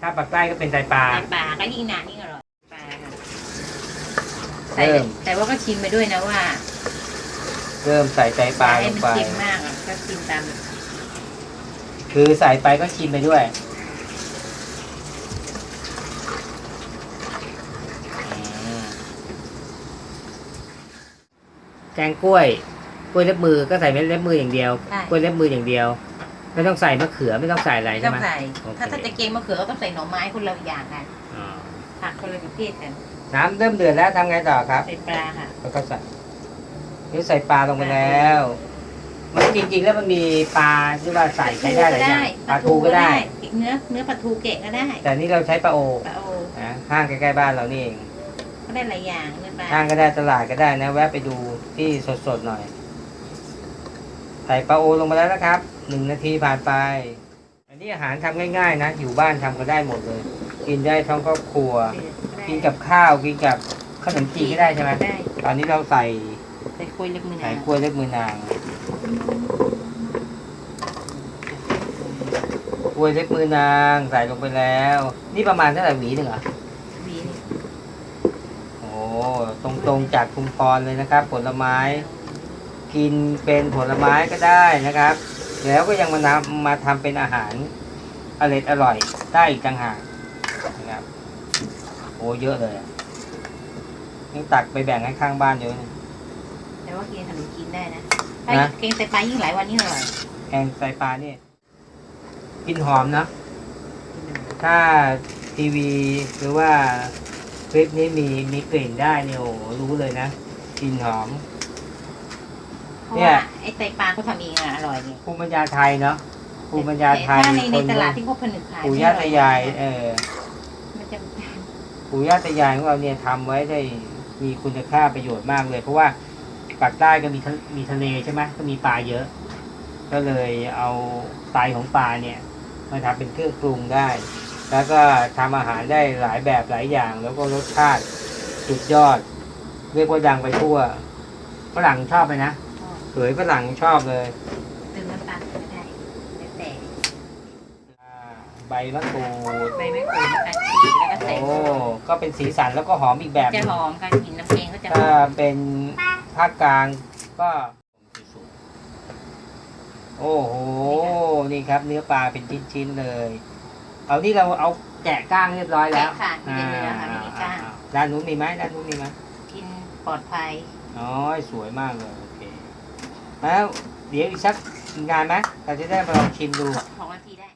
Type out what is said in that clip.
ถ้าปากใต้ก็เป็นไตปลา ใส่ปลาก็ยิ่งนานยิ่งอร่อยปลาค่ะใส่เริ่ม แต่ว่าก็ชิมไปด้วยนะว่าเริ่มใส่ไตปลาลให้งมันไป เค็มมากอะก็ชิมตามคือใส่ไปก็ชิมไปด้วยอืมแกงกล้วย กล้วยเล็บมือก็ใส่เม็ดเล็บมืออย่างเดียว ใช่กล้วยเล็บมืออย่างเดียว ไม่ต้องใส่มะเขือไม่ต้องใส่อะไรต้ใช่องไหม ใส่โอเค ถ้าถ้าจะเกงมะเขือก็ต้องใส่หน่อไม้คนละอย่างกันอ๋อผักคนละประเภทกันน้ำเริ่มเดือดแล้วทำไงต่อครับ ใส่ปลาค่ะ แล้วก็ใส่นี่ใส่ปลาลงไปแล้ว มันจริงๆ แล้วมันมีปลาที่ว่าใส่ใช้ได้หลายอย่างปลาทูก็ได้เนื้อเนื้อปลาทูเกะก็ได้แต่นี่เราใช้ปลาโอปลาโอนะห้างใกล้ๆบ้านเรานี่เองก็ได้หลายอย่างเนื้อปลาห้างก็ได้ตลาดก็ได้นะ แวะไปดูที่สดๆหน่อยใส่ปลาโอลงไปแล้วนะครับหนึ่งนาทีผ่านไป อันนี้อาหารทำง่ายๆนะอยู่บ้านทำก็ได้หมดเลย กินได้ทั้งครอบครัว กินกับข้าวกินกับขนมจีนก็ได้ใช่ไหมได้ตอนนี้เราใส่ใส่กล้วยเล็บมือใส่นางกล้วยเล็บมือนางกล้วยเล็บมือนางใส่ลงไปแล้ว นี่ประมาณเท่าไหร่หวีหนึ่งเหรอวีนี่โอ้ตรงตรงๆจากคุมพรเลยนะครับ ผลไม้ กินเป็นผลไม้ก็ได้นะครับ แล้วก็ยังมานำมาทำเป็นอาหารอร่อยอร่อยได้อีกต่างหากนะครับโอ้เยอะเลยอะนี่ตักไปแบ่งให้ข้างบ้านเยอะนะแต่ว่ากินขนมจีนได้นะถ้านะเกงใส่ปลายิ่งหลายวันยิ่งอร่อยแกงไตปลาเนี่ยกินหอมนะถ้าทีวีหรือว่าคลิปนี้มีมีกลิ่นได้เนี่ยโอ้โหรู้เลยนะกลิ่นหอม เพราะเนี่ยว่าไอ้ไตปลาเขาทำเองอะอร่อยไงภูมิปัญญาไทยเนาะภูมิปัญญาไทยถ้าในในคนตลาดที่เขาผนึกขายปู่ย่าตายายเออมันจะปู่ย่าตายายของเราเนี่ยทำไว้ได้มีคุณค่าประโยชน์มากเลย เพราะว่าปากใต้ก็มีทะมีทะเลใช่ไหมก็มีปลาเยอะ ก็เลยเอาไตของปลาเนี่ยมาทำเป็นเครื่องปรุงได้ แล้วก็ทำอาหารได้หลายแบบหลายอย่าง แล้วก็รสชาติสุดยอด เรียกว่าดังไปทั่วฝรั่งชอบไหมนะ เผยฝรั่งชอบเลยเติมน้ำตาลก็ได้แล้วแต่อ่าใบมะกรูดใบไม่ขูดนะคะฉีกแล้วก็ใส่โอ้ก็เป็นสีสันแล้วก็หอมอีกแบบหจะนึ่งหอมค่ะกลินน้ำเกงก็จะหถ้าอมเป็นภาคกลางก็ โอ้โห นี่ครับ เนื้อปลาเป็นชิ้นๆเลย เอานี่เราเอาแกะก้างเรียบร้อยแล้ว ค่ะมีแต่เนื้อค่ะไม่มีกล้างอ่าด้านนู้นมีไหมด้านนู้นมีไหมกินปลอดภัยอ๋อสวยมากเลยโอเค แล้วเดี๋ยวอีกสักงานไหมเราจะได้มาลองชิมดู สองนาทีได้